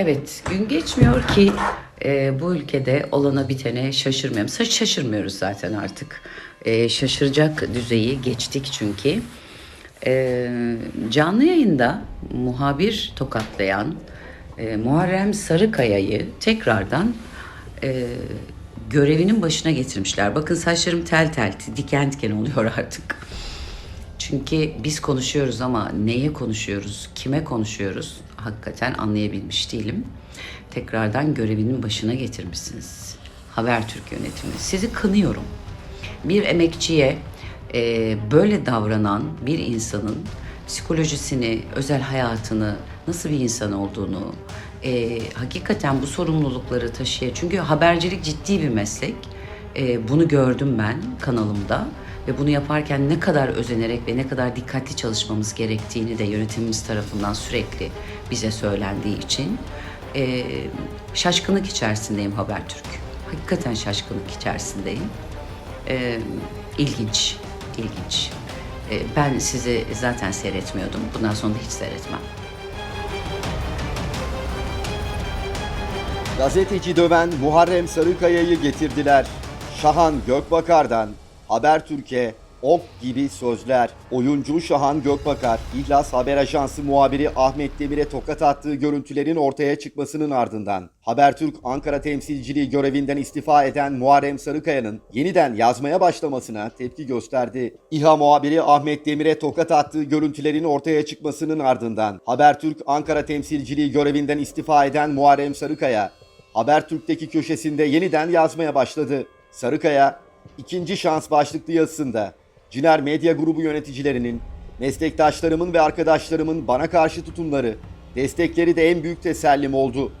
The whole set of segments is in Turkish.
Evet, gün geçmiyor ki e, bu ülkede olana bitene şaşırmıyorum. Saç şaşırmıyoruz zaten artık. E, şaşıracak düzeyi geçtik çünkü. E, canlı yayında muhabir tokatlayan e, Muharrem Sarıkaya'yı tekrardan e, görevinin başına getirmişler. Bakın saçlarım tel tel, diken diken oluyor artık. Çünkü biz konuşuyoruz ama neye konuşuyoruz, kime konuşuyoruz hakikaten anlayabilmiş değilim. Tekrardan görevinin başına getirmişsiniz. Habertürk yönetimi. Sizi kınıyorum. Bir emekçiye e, böyle davranan bir insanın psikolojisini, özel hayatını, nasıl bir insan olduğunu, e, hakikaten bu sorumlulukları taşıyan... Çünkü habercilik ciddi bir meslek. E, bunu gördüm ben kanalımda ve bunu yaparken ne kadar özenerek ve ne kadar dikkatli çalışmamız gerektiğini de yönetimimiz tarafından sürekli bize söylendiği için e, şaşkınlık içerisindeyim Habertürk. Hakikaten şaşkınlık içerisindeyim. E, ilginç, ilginç. E, ben sizi zaten seyretmiyordum. Bundan sonra da hiç seyretmem. Gazeteci döven Muharrem Sarıkaya'yı getirdiler. Şahan Gökbakar'dan Habertürk'e ok gibi sözler. Oyuncu Şahan Gökbakar, İhlas Haber Ajansı muhabiri Ahmet Demir'e tokat attığı görüntülerin ortaya çıkmasının ardından Habertürk Ankara temsilciliği görevinden istifa eden Muharrem Sarıkaya'nın yeniden yazmaya başlamasına tepki gösterdi. İHA muhabiri Ahmet Demir'e tokat attığı görüntülerin ortaya çıkmasının ardından Habertürk Ankara temsilciliği görevinden istifa eden Muharrem Sarıkaya, Habertürk'teki köşesinde yeniden yazmaya başladı. Sarıkaya, ikinci şans başlıklı yazısında Ciner Medya Grubu yöneticilerinin, meslektaşlarımın ve arkadaşlarımın bana karşı tutumları, destekleri de en büyük tesellim oldu.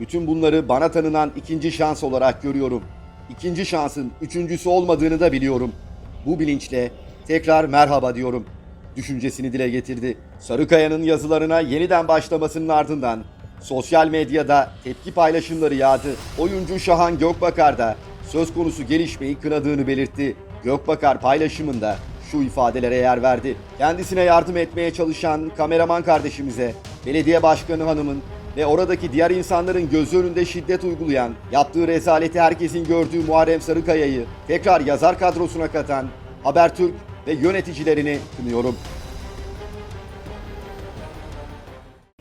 Bütün bunları bana tanınan ikinci şans olarak görüyorum. İkinci şansın üçüncüsü olmadığını da biliyorum. Bu bilinçle tekrar merhaba diyorum. Düşüncesini dile getirdi. Sarıkaya'nın yazılarına yeniden başlamasının ardından sosyal medyada tepki paylaşımları yağdı. Oyuncu Şahan Gökbakar da söz konusu gelişmeyi kınadığını belirtti. Gökbakar paylaşımında şu ifadelere yer verdi. Kendisine yardım etmeye çalışan kameraman kardeşimize, belediye başkanı hanımın ve oradaki diğer insanların gözü önünde şiddet uygulayan, yaptığı rezaleti herkesin gördüğü Muharrem Sarıkaya'yı tekrar yazar kadrosuna katan Habertürk ve yöneticilerini kınıyorum.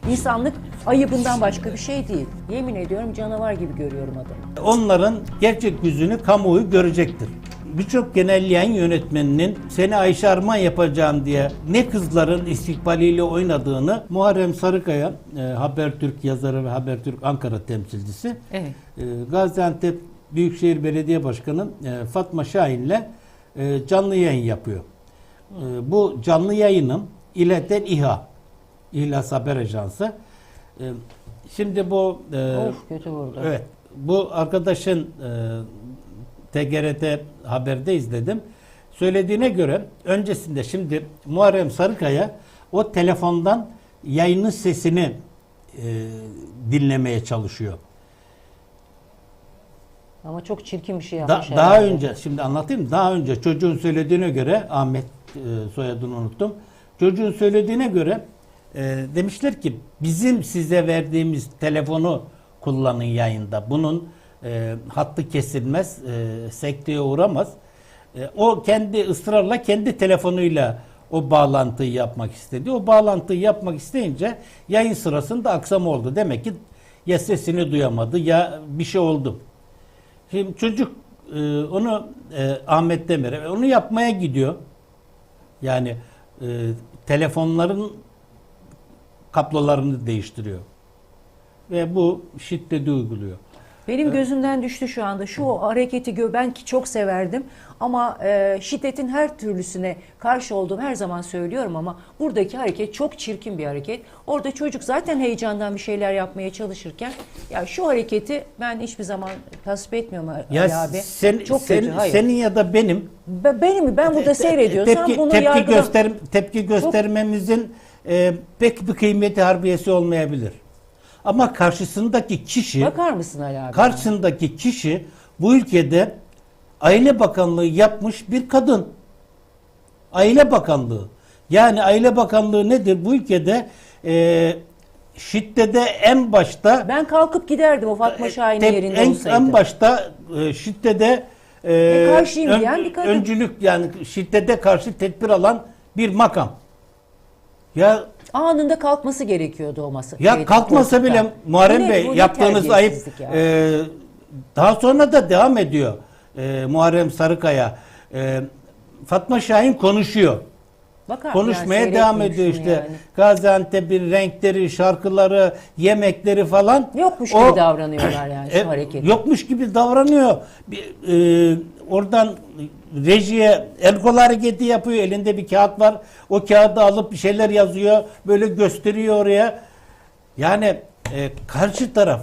İnsanlık ayıbından başka bir şey değil. Yemin ediyorum canavar gibi görüyorum adamı. Onların gerçek yüzünü kamuoyu görecektir. Birçok genelleyen yönetmeninin seni Ayşe Arman yapacağım diye ne kızların istikbaliyle oynadığını Muharrem Sarıkaya, e, Habertürk yazarı ve Habertürk Ankara temsilcisi, Evet. e, Gaziantep Büyükşehir Belediye Başkanı e, Fatma Şahin'le e, canlı yayın yapıyor. E, bu canlı yayının ileten İHA, İhlas Haber Ajansı. E, şimdi bu e, Of kötü vurdu. Evet. Bu arkadaşın e, TGRT haberde izledim. Söylediğine göre öncesinde şimdi Muharrem Sarıkaya o telefondan yayının sesini e, dinlemeye çalışıyor. Ama çok çirkin bir şey Da- yapmış. daha herhalde. önce şimdi anlatayım. Daha önce çocuğun söylediğine göre Ahmet e, soyadını unuttum. Çocuğun söylediğine göre e, demişler ki bizim size verdiğimiz telefonu kullanın yayında. Bunun e, hattı kesilmez, e, sekteye uğramaz. E, o kendi ısrarla kendi telefonuyla o bağlantıyı yapmak istedi. O bağlantıyı yapmak isteyince yayın sırasında aksama oldu. Demek ki ya sesini duyamadı ya bir şey oldu. Şimdi çocuk e, onu e, Ahmet Demir'e onu yapmaya gidiyor. Yani e, telefonların kablolarını değiştiriyor. Ve bu şiddeti uyguluyor. Benim gözümden düştü şu anda. Şu hareketi gö ben ki çok severdim ama e, şiddetin her türlüsüne karşı olduğumu her zaman söylüyorum ama buradaki hareket çok çirkin bir hareket. Orada çocuk zaten heyecandan bir şeyler yapmaya çalışırken ya şu hareketi ben hiçbir zaman tasvip etmiyorum Ali Ya abi. sen, çok sen- kötü. Hayır. senin ya da benim Be- benim ben burada seyrediyorsam tepki, bunu tepki yargıla- göster tepki göstermemizin e, pek bir kıymeti harbiyesi olmayabilir. Ama karşısındaki kişi Bakar mısın Ali abi? karşısındaki kişi bu ülkede Aile Bakanlığı yapmış bir kadın. Aile Bakanlığı. Yani Aile Bakanlığı nedir? Bu ülkede e, şiddete en başta Ben kalkıp giderdim o Fatma Şahin'in Tep- yerinde en, olsaydı. en başta e, şiddete e, E, karşıyım diyen bir kadın. öncülük yani şiddete karşı tedbir alan bir makam. Ya Anında kalkması gerekiyordu o masa. ya şeyde, kalkmasa koltuktan. bile Muharrem Bu ne- Bey bu ne yaptığınız ayıp. terbiyesizlik ya? e, daha sonra da devam ediyor. E, Muharrem Sarıkaya. E, Fatma Şahin konuşuyor. Bakar Konuşmaya yani, devam ediyor işte. yani. Gaziantep'in renkleri, şarkıları, yemekleri falan. Yokmuş O- gibi davranıyorlar yani E, şu hareketi. Yokmuş gibi davranıyor. Bir, e, oradan rejiye el kol hareketi yapıyor. Elinde bir kağıt var. O kağıdı alıp bir şeyler yazıyor. Böyle gösteriyor oraya. Yani e, karşı taraf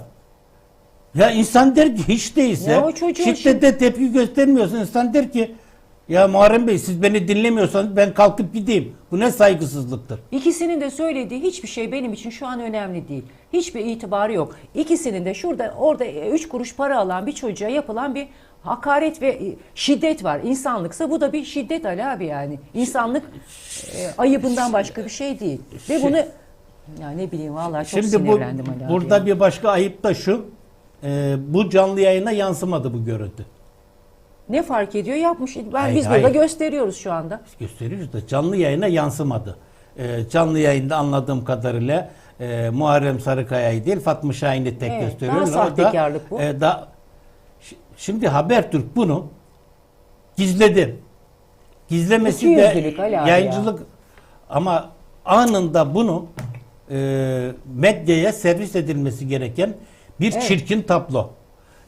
ya insan der ki hiç değilse şiddete tepki göstermiyorsun. İnsan der ki ya Muharrem Bey siz beni dinlemiyorsanız ben kalkıp gideyim. Bu ne saygısızlıktır. İkisinin de söylediği hiçbir şey benim için şu an önemli değil. Hiçbir itibarı yok. İkisinin de şurada orada 3 kuruş para alan bir çocuğa yapılan bir hakaret ve e, şiddet var. İnsanlıksa bu da bir şiddet Ali abi yani. İnsanlık e, ayıbından başka bir şey değil. Ve bunu ya ne bileyim vallahi çok Şimdi bu sinirlendim Ali abi. burada ya. bir başka ayıp da şu. e, bu canlı yayına yansımadı bu görüntü. Ne fark ediyor? Yapmış. Ben Hayır, biz hayır. burada gösteriyoruz şu anda. gösteriyoruz da canlı yayına yansımadı. Ee, canlı yayında anladığım kadarıyla e, Muharrem Sarıkaya'yı değil Fatma Şahin'i tek Evet, gösteriyoruz. daha sahtekarlık bu. e, da, şimdi Habertürk bunu gizledi. Gizlemesi de yayıncılık ama anında bunu e, medyaya servis edilmesi gereken bir Evet. çirkin tablo.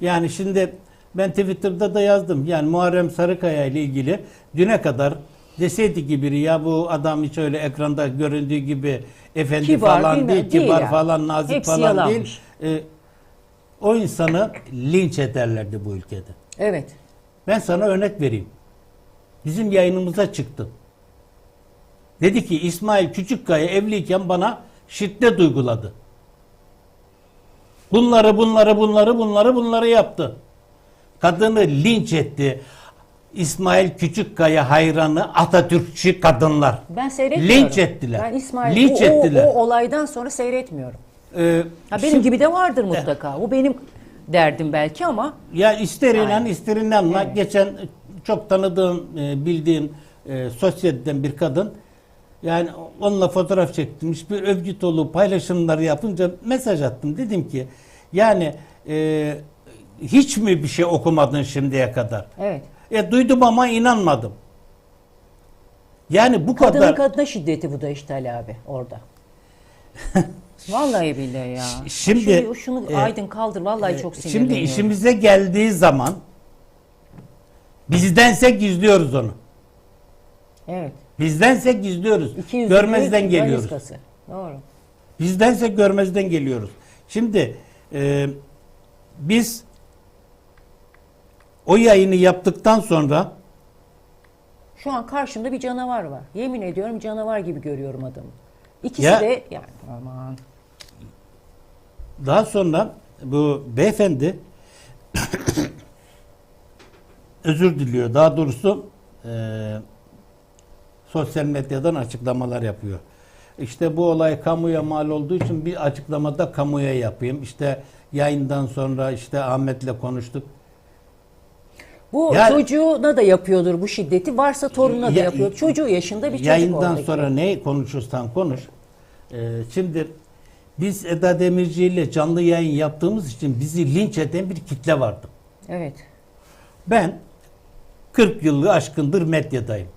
Yani şimdi ben Twitter'da da yazdım. Yani Muharrem Sarıkaya ile ilgili düne kadar deseydi ki biri ya bu adam hiç öyle ekranda göründüğü gibi efendi Kibar, falan değil, değil kibar yani. falan, nazik Hepsi falan yalanmış. değil. E, o insanı linç ederlerdi bu ülkede. Evet. Ben sana örnek vereyim. Bizim yayınımıza çıktı. Dedi ki İsmail Küçükkaya evliyken bana şiddet uyguladı. Bunları bunları bunları bunları bunları yaptı. Kadını linç etti. İsmail Küçükkaya hayranı Atatürkçü kadınlar. Ben seyretmiyorum. Linç ettiler. Ben İsmail Linç o, ettiler. O, olaydan sonra seyretmiyorum. Ee, Ha benim şimdi- gibi de vardır mutlaka. Bu benim derdim belki ama Ya ister inan Aynen. ister inanma. Evet. Geçen çok tanıdığım, e, bildiğim e, sosyeteden bir kadın yani onunla fotoğraf çektirmiş bir övgü dolu paylaşımları yapınca mesaj attım. Dedim ki yani e, hiç mi bir şey okumadın şimdiye kadar? evet. E duydum ama inanmadım. Yani bu Kadının kadar kadına şiddeti bu da işte Ali abi orada. Vallahi billahi ya. Şimdi, şunu, şunu e, aydın kaldır vallahi çok Şimdi sinirleniyorum. işimize geldiği zaman bizdense gizliyoruz onu. Evet. Bizdense gizliyoruz. Görmezden geliyoruz. Doğru. Bizdense görmezden geliyoruz. Şimdi e, biz o yayını yaptıktan sonra Şu an karşımda bir canavar var. Yemin ediyorum canavar gibi görüyorum adamı. İkisi Ya- de yani aman. daha sonra bu beyefendi özür diliyor. Daha doğrusu e, sosyal medyadan açıklamalar yapıyor. İşte bu olay kamuya mal olduğu için bir açıklamada kamuya yapayım. İşte yayından sonra işte Ahmet'le konuştuk. Bu Ya- çocuğuna da yapıyordur bu şiddeti. Varsa torununa da Ya- yapıyor. Çocuğu yaşında bir çocuk Yayından oradaki. sonra ne konuşursan konuş. Ee, şimdi biz Eda Demirci ile canlı yayın yaptığımız için bizi linç eden bir kitle vardı. Evet. Ben 40 yılı aşkındır medyadayım.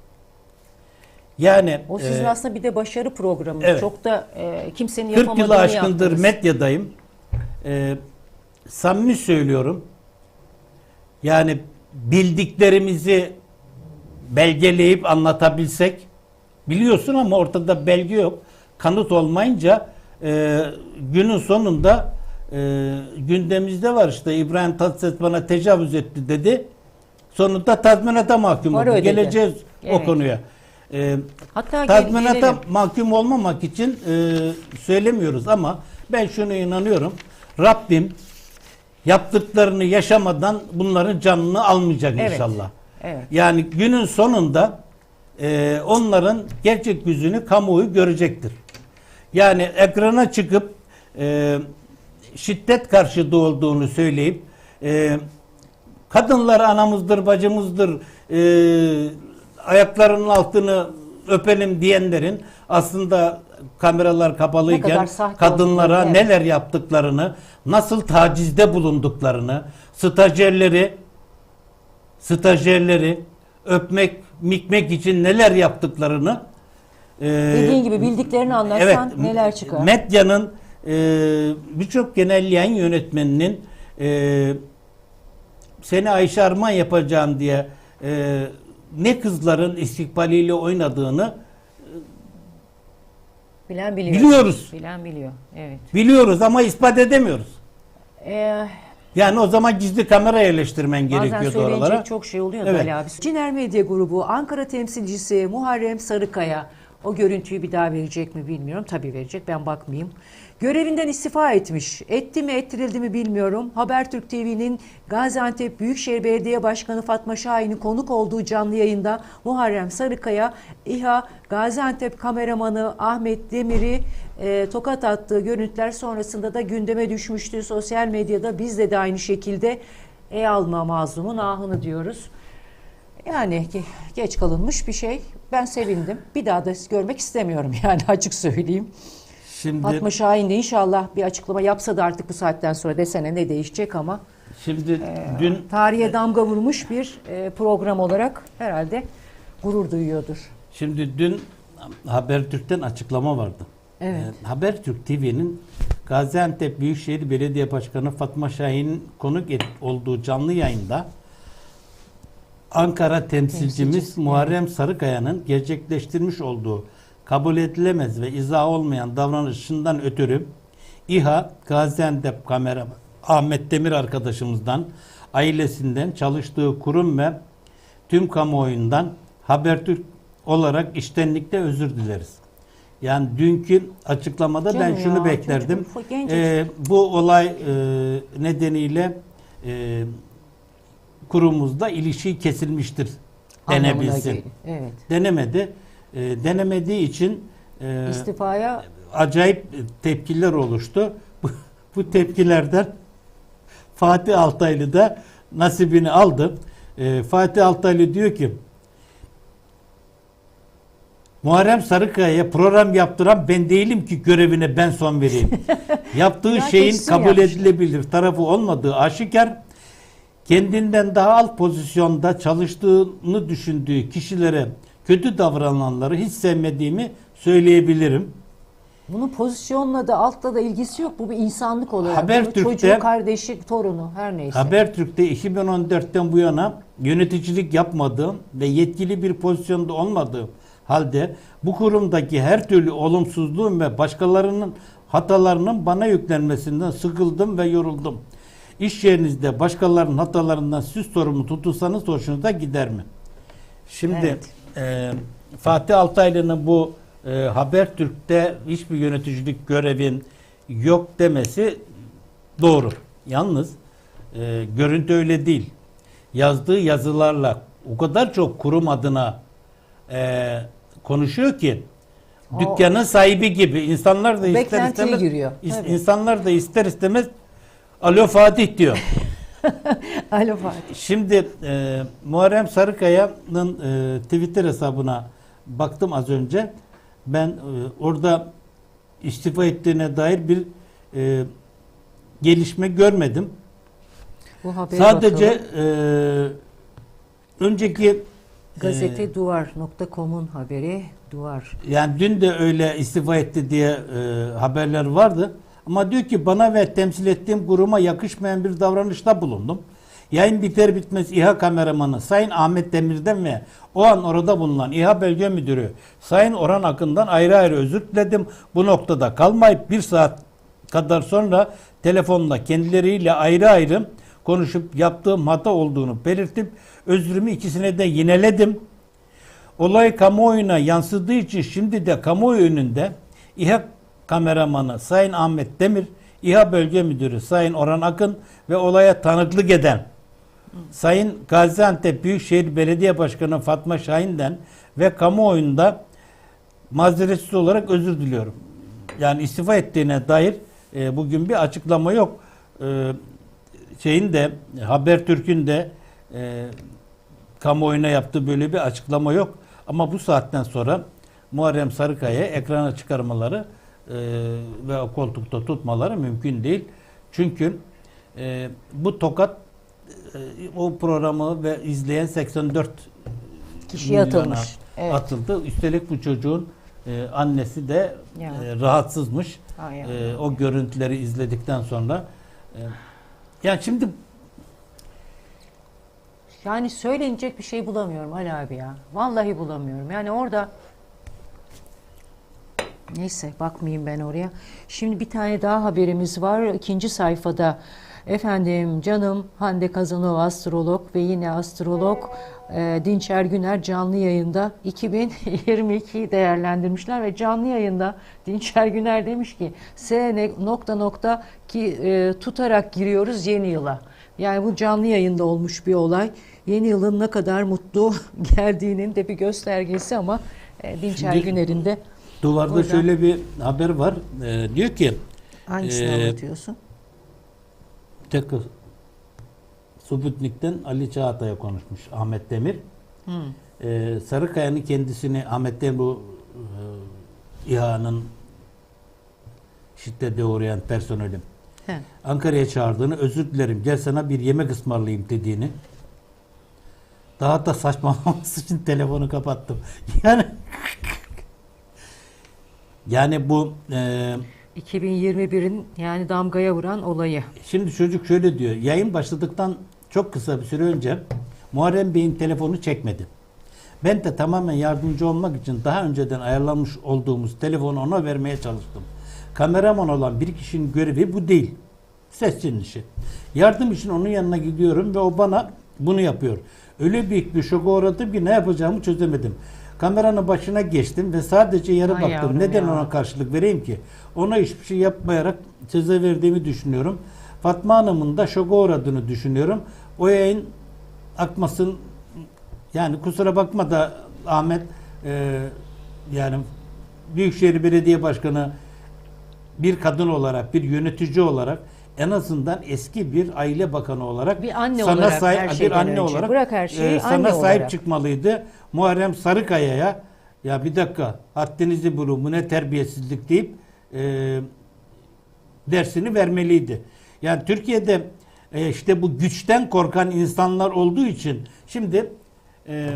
Yani O sizin e, aslında bir de başarı programı. evet. Çok da e, kimsenin 40 yapamadığını yılı aşkındır yaptınız. medyadayım. Ee, samimi söylüyorum. Yani bildiklerimizi belgeleyip anlatabilsek biliyorsun ama ortada belge yok. Kanıt olmayınca e, günün sonunda e, gündemimizde var işte İbrahim Tatlıses bana tecavüz etti dedi. Sonunda tazminata mahkum oldu. Geleceğiz o Evet. konuya. E, Hatta tazminata gelelim. mahkum olmamak için e, söylemiyoruz ama ben şunu inanıyorum. Rabbim yaptıklarını yaşamadan bunların canını almayacak Evet. inşallah. Evet. Yani günün sonunda e, onların gerçek yüzünü kamuoyu görecektir. Yani ekrana çıkıp e, şiddet karşıtı olduğunu söyleyip e, kadınlar anamızdır, bacımızdır, e, ayaklarının altını öpelim diyenlerin aslında kameralar kapalıyken kadınlara evet. neler yaptıklarını, nasıl tacizde bulunduklarını, stajyerleri stajyerleri öpmek, mikmek için neler yaptıklarını e, Dediğin gibi bildiklerini anlatsan neler çıkar? Medyanın e, birçok genel yayın yönetmeninin e, seni Ayşe Arman yapacağım diye e, ne kızların istikbaliyle oynadığını Bilen biliyor. biliyoruz. Bilen biliyor. Evet. Biliyoruz ama ispat edemiyoruz. Ee, Yani o zaman gizli kamera yerleştirmen Bazen gerekiyordu oralara. çok şey oluyor Evet. Ali abi. Ciner Medya Grubu Ankara temsilcisi Muharrem Sarıkaya o görüntüyü bir daha verecek mi bilmiyorum. Tabii verecek ben bakmayayım. Görevinden istifa etmiş. Etti mi ettirildi mi bilmiyorum. Habertürk TV'nin Gaziantep Büyükşehir Belediye Başkanı Fatma Şahin'in konuk olduğu canlı yayında Muharrem Sarıkaya, İHA Gaziantep kameramanı Ahmet Demir'i e, tokat attığı görüntüler sonrasında da gündeme düşmüştü. Sosyal medyada bizde de aynı şekilde Ey alma mazlumun ahını diyoruz. Yani ge- geç kalınmış bir şey. Ben sevindim. Bir daha da görmek istemiyorum yani açık söyleyeyim. Şimdi Fatma Şahin de inşallah bir açıklama yapsa da artık bu saatten sonra desene ne değişecek ama şimdi dün tarihe damga vurmuş bir e, program olarak herhalde gurur duyuyordur. Şimdi dün Habertürk'ten açıklama vardı. Evet. Ee, Habertürk TV'nin Gaziantep Büyükşehir Belediye Başkanı Fatma Şahin'in konuk et, olduğu canlı yayında Ankara temsilcimiz Temsilcisi, Muharrem Sarıkaya'nın gerçekleştirmiş olduğu kabul edilemez ve izah olmayan davranışından ötürü İHA Gaziantep kamera Ahmet Demir arkadaşımızdan, ailesinden, çalıştığı kurum ve tüm kamuoyundan Habertürk olarak iştenlikle özür dileriz. Yani dünkü açıklamada Canım ben şunu ya, beklerdim. çocuk. Ee, bu olay e, nedeniyle e, kurumuzda ilişki kesilmiştir Anlamına denebilsin. Evet. Denemedi. E, denemediği için e, İstifaya acayip tepkiler oluştu. Bu, bu tepkilerden Fatih Altaylı da nasibini aldı. Ee, Fatih Altaylı diyor ki Muharrem Sarıkaya'ya program yaptıran ben değilim ki görevine ben son vereyim. Yaptığı Ya şeyin kabul yapmış. edilebilir tarafı olmadığı aşikar. Kendinden daha alt pozisyonda çalıştığını düşündüğü kişilere kötü davrananları hiç sevmediğimi söyleyebilirim. bunun pozisyonla da altla da ilgisi yok. Bu bir insanlık olarak. Habertürk'te- çocuğu, kardeşi, torunu her neyse. Habertürk'te 2014'ten bu yana yöneticilik yapmadığım ve yetkili bir pozisyonda olmadığım halde bu kurumdaki her türlü olumsuzluğun ve başkalarının hatalarının bana yüklenmesinden sıkıldım ve yoruldum. İş yerinizde başkalarının hatalarından siz sorumlu tutulsanız hoşunuza gider mi? Şimdi Evet. e, Fatih Altaylı'nın bu e, Habertürk'te hiçbir yöneticilik görevin yok demesi doğru. Yalnız e, görüntü öyle değil. Yazdığı yazılarla o kadar çok kurum adına e, konuşuyor ki O- dükkanın sahibi gibi insanlar da ister istemez giriyor. is- insanlar da ister istemez Alo Fatih diyor. Alo Fatih. Şimdi e, Muharrem Sarıkaya'nın e, Twitter hesabına baktım az önce. Ben e, orada istifa ettiğine dair bir e, gelişme görmedim. Bu habere Sadece e, önceki Gazete e, duvar.com'un haberi duvar. yani dün de öyle istifa etti diye e, haberler vardı. Ama diyor ki bana ve temsil ettiğim kuruma yakışmayan bir davranışta bulundum. Yayın biter bitmez İHA kameramanı Sayın Ahmet Demir'den ve o an orada bulunan İHA Bölge Müdürü Sayın Orhan Akın'dan ayrı ayrı özür diledim. Bu noktada kalmayıp bir saat kadar sonra telefonla kendileriyle ayrı ayrı konuşup yaptığım hata olduğunu belirtip özrümü ikisine de yineledim. Olay kamuoyuna yansıdığı için şimdi de kamuoyu önünde İHA kameramanı Sayın Ahmet Demir, İHA Bölge Müdürü Sayın Orhan Akın ve olaya tanıklık eden Sayın Gaziantep Büyükşehir Belediye Başkanı Fatma Şahin'den ve kamuoyunda mazeretsiz olarak özür diliyorum. Yani istifa ettiğine dair e, bugün bir açıklama yok. E, şeyin de Habertürk'ün de e, kamuoyuna yaptığı böyle bir açıklama yok. Ama bu saatten sonra Muharrem Sarıkaya ekrana çıkarmaları ve o koltukta tutmaları mümkün değil. Çünkü e, bu tokat e, o programı ve izleyen 84 Kişiye atılmış. Evet. atıldı. Üstelik bu çocuğun e, annesi de Ya. e, rahatsızmış. Ay. E, o görüntüleri izledikten sonra. E, yani şimdi Yani söylenecek bir şey bulamıyorum Ali abi ya. Vallahi bulamıyorum. Yani orada Neyse bakmayayım ben oraya. Şimdi bir tane daha haberimiz var. İkinci sayfada efendim canım Hande Kazanova astrolog ve yine astrolog e, Dinçer Güner canlı yayında 2022'yi değerlendirmişler ve canlı yayında Dinçer Güner demiş ki S nokta nokta ki e, tutarak giriyoruz yeni yıla. Yani bu canlı yayında olmuş bir olay. Yeni yılın ne kadar mutlu geldiğinin de bir göstergesi ama e, Dinçer Şimdi- Güner'in de duvarda Buradan- şöyle bir haber var. E, diyor ki hangisini Ee, anlatıyorsun? tek Sputnik'ten Ali Çağatay'a konuşmuş Ahmet Demir. E, Sarıkaya'nın kendisini Ahmet Demir bu e, İHA'nın şiddete uğrayan personelim He. Ankara'ya çağırdığını özür dilerim gel sana bir yemek ısmarlayayım dediğini daha da saçmalaması için telefonu kapattım. Yani yani bu e, 2021'in yani damgaya vuran olayı. şimdi çocuk şöyle diyor. Yayın başladıktan çok kısa bir süre önce Muharrem Bey'in telefonu çekmedi. Ben de tamamen yardımcı olmak için daha önceden ayarlanmış olduğumuz telefonu ona vermeye çalıştım. Kameraman olan bir kişinin görevi bu değil. Sesçinin işi. Yardım için onun yanına gidiyorum ve o bana bunu yapıyor. Öyle büyük bir şoka uğradım ki ne yapacağımı çözemedim. Kameranın başına geçtim ve sadece yere Ay baktım. yavrum Neden ya. ona karşılık vereyim ki? Ona hiçbir şey yapmayarak ceza verdiğimi düşünüyorum. Fatma Hanım'ın da şoka uğradığını düşünüyorum. O yayın akmasın yani kusura bakma da Ahmet e, yani Büyükşehir Belediye Başkanı bir kadın olarak, bir yönetici olarak en azından eski bir aile bakanı olarak Bir anne sana olarak sahip- her bir anne önce. olarak Bırak her şeyi, e, sana anne sahip olarak. çıkmalıydı. Muharrem Sarıkaya'ya ya bir dakika haddinizi bulun bu ne terbiyesizlik deyip e, dersini vermeliydi. Yani Türkiye'de e, işte bu güçten korkan insanlar olduğu için şimdi e,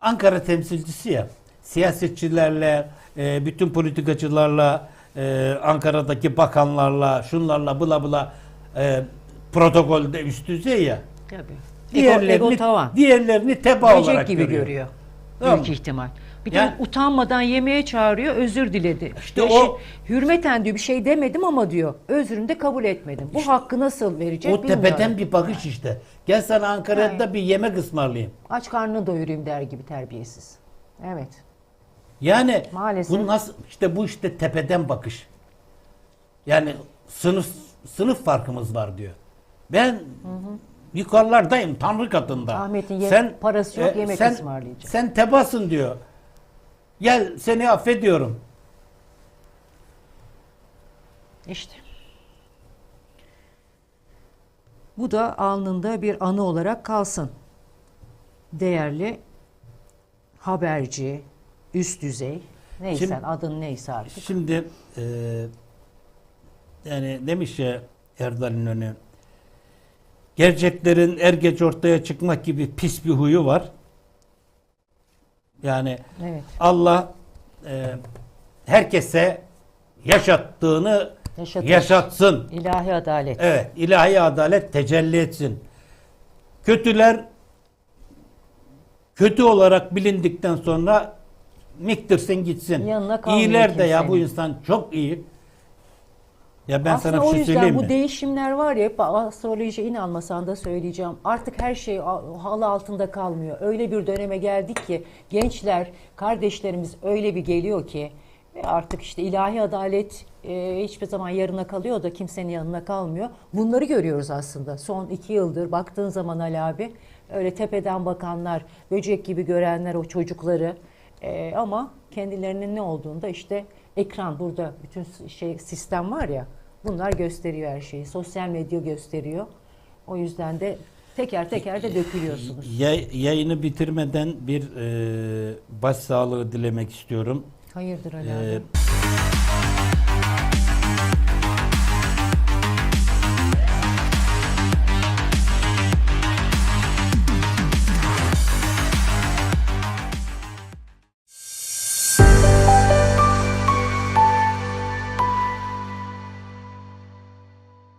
Ankara temsilcisi ya siyasetçilerle e, bütün politikacılarla e, Ankara'daki bakanlarla şunlarla bula bula e, protokolde üst düzey ya Tabii. Diğerlerini, ego tavan. diğerlerini teba Böcek olarak gibi görüyor. görüyor. Tamam. Büyük ihtimal. Bir Yani- de utanmadan yemeğe çağırıyor, özür diledi. İşte Ya o- şey, hürmeten diyor bir şey demedim ama diyor. Özrünü de kabul etmedim. Bu hakkı nasıl verecek O bilmiyorum. tepeden bir bakış işte. Gel sana Ankara'da bir yemek ısmarlayayım. Aç karnını doyurayım der gibi terbiyesiz. Evet. Yani Maalesef. bu nasıl işte bu işte tepeden bakış. Yani sınıf sınıf farkımız var diyor. Ben yukarılardayım Tanrı katında. Ahmet'in ye- parası yok, yemek sen, ısmarlayacak. Sen tebasın diyor. Gel seni affediyorum. İşte. Bu da alnında bir anı olarak kalsın. Değerli haberci, üst düzey, neyse Şimdi- adın neyse artık. Şimdi e, yani demiş ya Erdal İnönü gerçeklerin er geç ortaya çıkmak gibi pis bir huyu var. Yani Evet. Allah e, herkese yaşattığını Yaşatır. yaşatsın. İlahi adalet. Evet, ilahi adalet tecelli etsin. Kötüler kötü olarak bilindikten sonra miktirsin gitsin. Yanına kalmıyor İyiler de ya bu insan çok iyi. Ya ben Aslında sana bir o şey yüzden söyleyeyim bu mi? değişimler var ya hep astrolojiye inanmasan da söyleyeceğim. Artık her şey a- halı altında kalmıyor. Öyle bir döneme geldik ki gençler, kardeşlerimiz öyle bir geliyor ki e, artık işte ilahi adalet e, hiçbir zaman yarına kalıyor da kimsenin yanına kalmıyor. Bunları görüyoruz aslında. Son iki yıldır baktığın zaman Ali abi öyle tepeden bakanlar, böcek gibi görenler o çocukları e, ama kendilerinin ne olduğunu da işte ekran burada bütün şey sistem var ya bunlar gösteriyor her şeyi. Sosyal medya gösteriyor. O yüzden de teker teker de dökülüyorsunuz. Yay- yayını bitirmeden bir e, baş sağlığı dilemek istiyorum. Hayırdır Ali E, abi?